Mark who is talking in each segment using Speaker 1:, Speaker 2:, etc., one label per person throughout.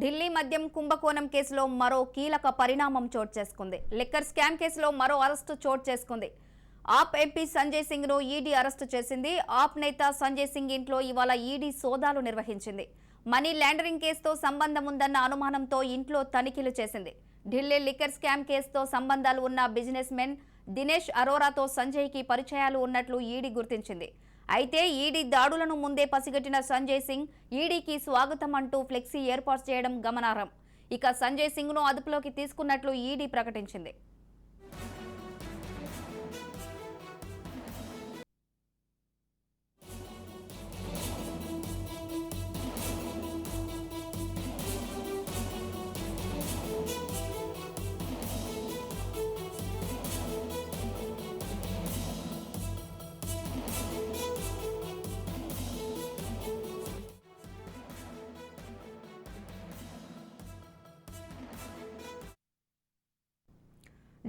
Speaker 1: ఢిల్లీ మద్యం కుంభకోణం కేసులో మరో కీలక పరిణామం చోటు చేసుకుంది. లిక్కర్ స్కామ్ కేసులో మరో అరెస్టు చోటు చేసుకుంది. ఆప్ ఎంపీ సంజయ్ సింగ్ను ఈడీ అరెస్టు చేసింది. ఆప్ నేత సంజయ్ సింగ్ ఇంట్లో ఇవాళ ఈడీ సోదాలు నిర్వహించింది. మనీ లాండరింగ్ కేసుతో సంబంధం ఉందన్న అనుమానంతో ఇంట్లో తనిఖీలు చేసింది. ఢిల్లీ లిక్కర్ స్కామ్ కేసుతో సంబంధాలు ఉన్న బిజినెస్ మెన్ దినేష్ అరోరాతో సంజయ్కి పరిచయాలు ఉన్నట్లు ఈడీ గుర్తించింది. అయితే ఈడీ దాడులను ముందే పసిగట్టిన సంజయ్ సింగ్ ఈడీకి స్వాగతం అంటూ ఫ్లెక్సీ ఏర్పాటు చేయడం గమనార్హం. ఇక సంజయ్ సింగ్ను అదుపులోకి తీసుకున్నట్లు ఈడీ ప్రకటించింది.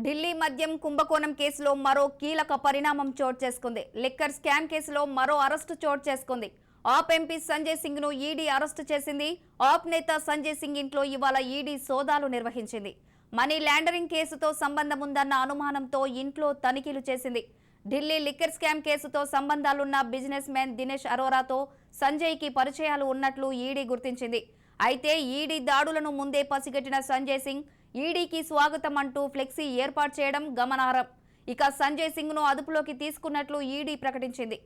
Speaker 1: ఢిల్లీ మద్యం కుంభకోణం కేసులో మరో కీలక పరిణామం చోటు చేసుకుంది. లిక్కర్ స్కామ్ కేసులో మరో అరెస్టు చోటు చేసుకుంది. ఆప్ ఎంపీ సంజయ్ సింగ్ను ఈడీ అరెస్టు చేసింది. ఆప్ నేత సంజయ్ సింగ్ ఇంట్లో ఇవాళ ఈడీ సోదాలు నిర్వహించింది. మనీ ల్యాండరింగ్ కేసుతో సంబంధం ఉందన్న అనుమానంతో ఇంట్లో తనిఖీలు చేసింది. ఢిల్లీ లిక్కర్ స్కామ్ కేసుతో సంబంధాలున్న బిజినెస్ మ్యాన్ దినేష్ అరోరాతో సంజయ్కి పరిచయాలు ఉన్నట్లు ఈడీ గుర్తించింది. అయితే ఈడీ దాడులను ముందే పసిగట్టిన సంజయ్ సింగ్ ఈడీకి స్వాగతం అంటూ ఫ్లెక్సీ ఏర్పాటు చేయడం గమనార్హం. ఇక సంజయ్ సింగ్ను అదుపులోకి తీసుకున్నట్లు ఈడీ ప్రకటించింది.